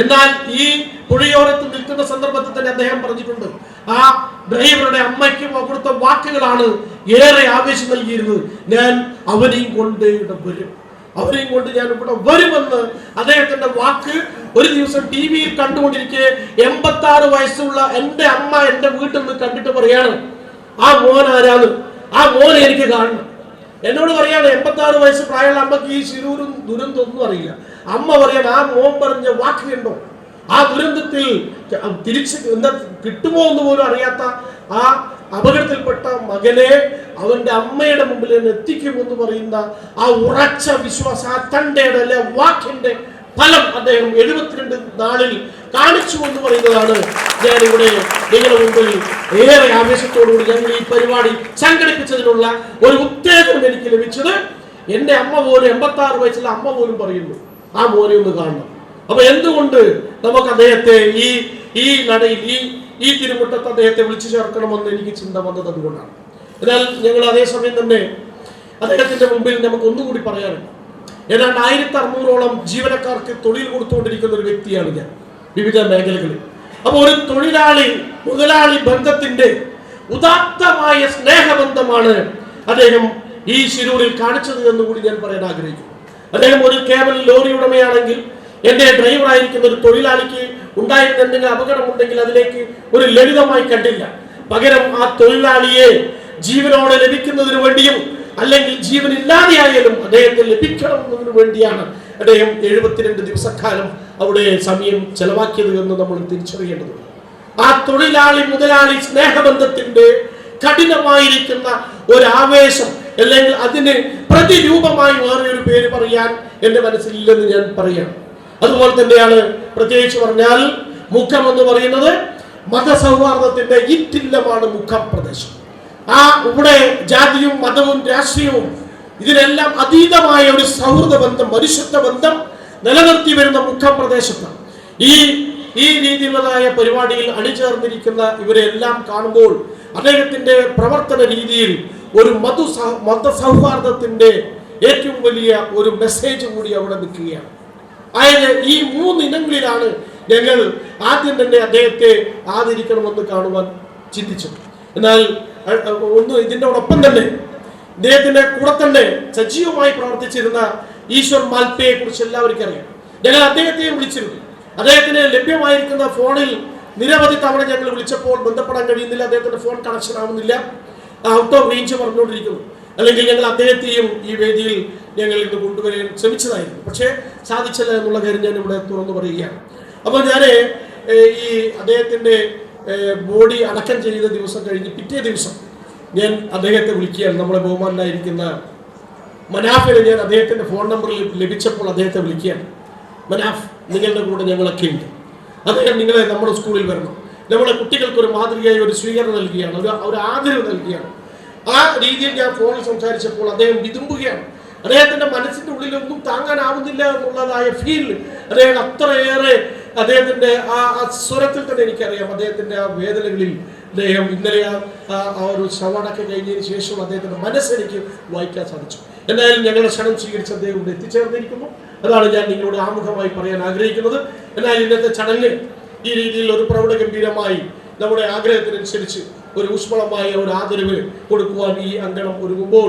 എന്നാൽ ഈ പുഴയോരത്ത് നിൽക്കുന്ന സന്ദർഭത്തിൽ തന്നെ അദ്ദേഹം പറഞ്ഞിട്ടുണ്ട് ആ ഡ്രൈവറുടെ അമ്മയ്ക്കും അവിടുത്തെ വാക്കുകളാണ് ഏറെ ആവേശം നൽകിയിരുന്നത്. ഞാൻ അവനെയും കൊണ്ട് ഇവിടെ വരും. അവരെയും കൊണ്ട് ഞാൻ ഇവിടെ വരുമെന്ന് അദ്ദേഹത്തിന്റെ വാക്ക് ഒരു ദിവസം ടി വിയിൽ കണ്ടുകൊണ്ടിരിക്കെ എൺപത്തി ആറ് വയസ്സുള്ള എന്റെ അമ്മ എന്റെ വീട്ടിൽ നിന്ന് കണ്ടിട്ട് പറയാണ് ആ മോൻ ആരാണ്? ആ മോനെ എനിക്ക് കാണണം. എന്നോട് പറയാണ് എൺപത്തി ആറ് വയസ്സ് പ്രായമുള്ള അമ്മയ്ക്ക് ഈ ശിരൂരും ദുരന്തമൊന്നും അറിയില്ല. അമ്മ പറയാൻ ആ മോൻ പറഞ്ഞ വാക്ക് കണ്ടോ? ആ ദുരന്തത്തിൽ തിരിച്ച് എന്താ കിട്ടുമോ എന്ന് പോലും അറിയാത്ത ആ അപകടത്തിൽപ്പെട്ട മകനെ അവന്റെ അമ്മയുടെ മുമ്പിൽ തന്നെ എത്തിക്കുമെന്ന് പറയുന്ന ആ ഉറച്ച വിശ്വാസ ആ തണ്ടയുടെ അല്ലെ വാക്കിന്റെ ഫലം അദ്ദേഹം എഴുപത്തിരണ്ട് നാളിൽ കാണിച്ചു എന്ന് പറയുന്നതാണ് ഞാൻ ഇവിടെ നിങ്ങളുടെ മുമ്പിൽ ഏറെ ആവേശത്തോടുകൂടി ഞങ്ങൾ ഈ പരിപാടി സംഘടിപ്പിച്ചതിനുള്ള ഒരു ഉത്തേജനം എനിക്ക് ലഭിച്ചത്. എന്റെ അമ്മ പോലും എൺപത്തി ആറ് വയസ്സുള്ള അമ്മ പോലും പറയുന്നു. ആ മോനെ ഒന്ന് കാണണം. അപ്പൊ എന്തുകൊണ്ട് നമുക്ക് അദ്ദേഹത്തെ ഈ ഈ നടയിൽ ഈ ഈ തിരുമുട്ടത്ത് അദ്ദേഹത്തെ വിളിച്ചു ചേർക്കണമെന്ന് എനിക്ക് ചിന്ത വന്നത് അതുകൊണ്ടാണ്. എന്നാൽ ഞങ്ങൾ അതേസമയം തന്നെ അദ്ദേഹത്തിന്റെ മുമ്പിൽ നമുക്ക് ഒന്നുകൂടി പറയാനുണ്ട്. ഏതാണ്ട് ആയിരത്തി അറുന്നൂറോളം ജീവനക്കാർക്ക് തൊഴിൽ കൊടുത്തുകൊണ്ടിരിക്കുന്ന ഒരു വ്യക്തിയാണ് ഞാൻ വിവിധ മേഖലകളിൽ. അപ്പോൾ ഒരു തൊഴിലാളി മുതലാളി ബന്ധത്തിന്റെ ഉദാത്തമായ സ്നേഹബന്ധമാണ് അദ്ദേഹം ഈ ശിരൂരിൽ കാണിച്ചത് എന്നുകൂടി ഞാൻ പറയാൻ ആഗ്രഹിക്കുന്നു. അദ്ദേഹം ഒരു കേവൽ ലോറി ഉടമയാണെങ്കിൽ ഡ്രൈവർ ആയിരിക്കുന്ന ഒരു തൊഴിലാളിക്ക് ഉണ്ടായിരുന്ന എന്തെങ്കിലും അപകടമുണ്ടെങ്കിൽ അതിലേക്ക് ഒരു ലളിതമായി കണ്ടില്ല. പകരം ആ തൊഴിലാളിയെ ജീവനോടെ ലഭിക്കുന്നതിന് വേണ്ടിയും അല്ലെങ്കിൽ ജീവൻ ഇല്ലാതെയായാലും അദ്ദേഹത്തെ ലഭിക്കണമെന്നതിനു വേണ്ടിയാണ് അദ്ദേഹം എഴുപത്തിരണ്ട് ദിവസക്കാലം അവിടെ സമയം ചെലവാക്കിയത് എന്ന് നമ്മൾ തിരിച്ചറിയേണ്ടതുണ്ട്. ആ തൊഴിലാളി മുതലാളി സ്നേഹബന്ധത്തിന്റെ കഠിനമായിരിക്കുന്ന ഒരു ആവേശം അല്ലെങ്കിൽ അതിന് പ്രതിരൂപമായി വേറൊരു പേര് പറയാൻ എന്റെ മനസ്സിലില്ലെന്ന് ഞാൻ പറയാം. അതുപോലെ തന്നെയാണ് പ്രത്യേകിച്ച് പറഞ്ഞാൽ മുഖം എന്ന് പറയുന്നത് മതസൗഹാർദ്ദത്തിന്റെ ഇറ്റില്ലമാണ് മുഖപ്രദേശം. ആ ഇവിടെ ജാതിയും മതവും രാഷ്ട്രീയവും ഇതിനെല്ലാം അതീതമായ ഒരു സൗഹൃദ ബന്ധം മനുഷ്യത്വ ബന്ധം നിലനിർത്തി വരുന്ന മുഖം ഈ ഈ രീതിയിലുള്ളതായ പരിപാടിയിൽ അണിചേർന്നിരിക്കുന്ന ഇവരെല്ലാം കാണുമ്പോൾ അദ്ദേഹത്തിന്റെ പ്രവർത്തന രീതിയിൽ ഒരു മധു സൗ- മതസൗഹാർദ്ദത്തിന്റെ ഏറ്റവും വലിയ ഒരു മെസ്സേജ് കൂടി അവിടെ നിൽക്കുകയാണ്. അതായത് ഈ മൂന്ന് ഇനങ്ങളിലാണ് ഞങ്ങൾ ആദ്യം തന്നെ അദ്ദേഹത്തെ ആദരിക്കണമെന്ന് കാണുവാൻ ചിന്തിച്ചത്. എന്നാൽ ഒന്ന് ഇതിനോടൊപ്പം തന്നെ അദ്ദേഹത്തിന്റെ കൂടെ തന്നെ സജീവമായി പ്രവർത്തിച്ചിരുന്ന ഈശ്വർ മാൽപ്പയെ കുറിച്ച് എല്ലാവർക്കും അറിയാം. ഞങ്ങൾ അദ്ദേഹത്തെയും വിളിച്ചിരുന്നു. അദ്ദേഹത്തിന് ലഭ്യമായിരിക്കുന്ന ഫോണിൽ നിരവധി തവണ ഞങ്ങൾ വിളിച്ചപ്പോൾ ബന്ധപ്പെടാൻ കഴിയുന്നില്ല അദ്ദേഹത്തിന്റെ ഫോൺ കണക്ഷൻ ആവുന്നില്ല. ഔട്ട് ഓഫ് റേഞ്ച് പറഞ്ഞുകൊണ്ടിരിക്കുന്നു. അല്ലെങ്കിൽ ഞങ്ങൾ അദ്ദേഹത്തെയും ഈ വേദിയിൽ ഞങ്ങൾ ഇന്ന് കൊണ്ടുവരാൻ ശ്രമിച്ചതായിരുന്നു. പക്ഷേ സാധിച്ചില്ല എന്നുള്ള കാര്യം ഞാൻ ഇവിടെ തുറന്നു പറയുകയാണ്. അപ്പോൾ ഞാൻ ഈ അദ്ദേഹത്തിന്റെ ബോഡി അടക്കം ചെയ്ത ദിവസം കഴിഞ്ഞ് പിറ്റേ ദിവസം ഞാൻ അദ്ദേഹത്തെ വിളിക്കുകയാണ്. നമ്മളെ ബഹുമാനായിരിക്കുന്ന മനാഫിനെ ഞാൻ അദ്ദേഹത്തിന്റെ ഫോൺ നമ്പറിൽ ലഭിച്ചപ്പോൾ അദ്ദേഹത്തെ വിളിക്കുകയാണ്. മനാഫ് നിങ്ങളുടെ കൂടെ ഞങ്ങളൊക്കെ ഉണ്ട്. അദ്ദേഹം നിങ്ങളെ നമ്മുടെ സ്കൂളിൽ വരണം. നമ്മളെ കുട്ടികൾക്ക് ഒരു മാതൃകയായി ഒരു സ്വീകരണം നൽകുകയാണ് ഒരു ഒരു ആദരവ് നൽകുകയാണ്. ആ രീതിയിൽ ഞാൻ ഫോണിൽ സംസാരിച്ചപ്പോൾ അദ്ദേഹം വിതുമ്പുകയാണ്. അദ്ദേഹത്തിന്റെ മനസ്സിന്റെ ഉള്ളിലൊന്നും താങ്ങാനാവുന്നില്ല എന്നുള്ളതായ ഫീൽ അദ്ദേഹം അത്രയേറെ അദ്ദേഹത്തിന്റെ ആ സ്വരത്തിൽ തന്നെ എനിക്കറിയാം അദ്ദേഹത്തിന്റെ ആ വേദനകളിൽ അദ്ദേഹം ഇന്നലെ ആ ഒരു ശ്രവണൊക്കെ കഴിഞ്ഞതിന് ശേഷം അദ്ദേഹത്തിന്റെ മനസ്സെനിക്ക് വായിക്കാൻ സാധിച്ചു. എന്തായാലും ഞങ്ങളുടെ ക്ഷണം സ്വീകരിച്ച് അദ്ദേഹം ഇവിടെ എത്തിച്ചേർന്നിരിക്കുന്നു. അതാണ് ഞാൻ നിങ്ങളോട് ആമുഖമായി പറയാൻ ആഗ്രഹിക്കുന്നത്. എന്നാൽ ഇന്നത്തെ ചടങ്ങിൽ ഈ രീതിയിൽ ഒരു പ്രൗഢഗംഭീരമായി നമ്മുടെ ആഗ്രഹത്തിനനുസരിച്ച് ഒരു ഊഷ്മളമായ ഒരു ആദരവ് കൊടുക്കുവാൻ ഈ അങ്കണം ഒരുങ്ങുമ്പോൾ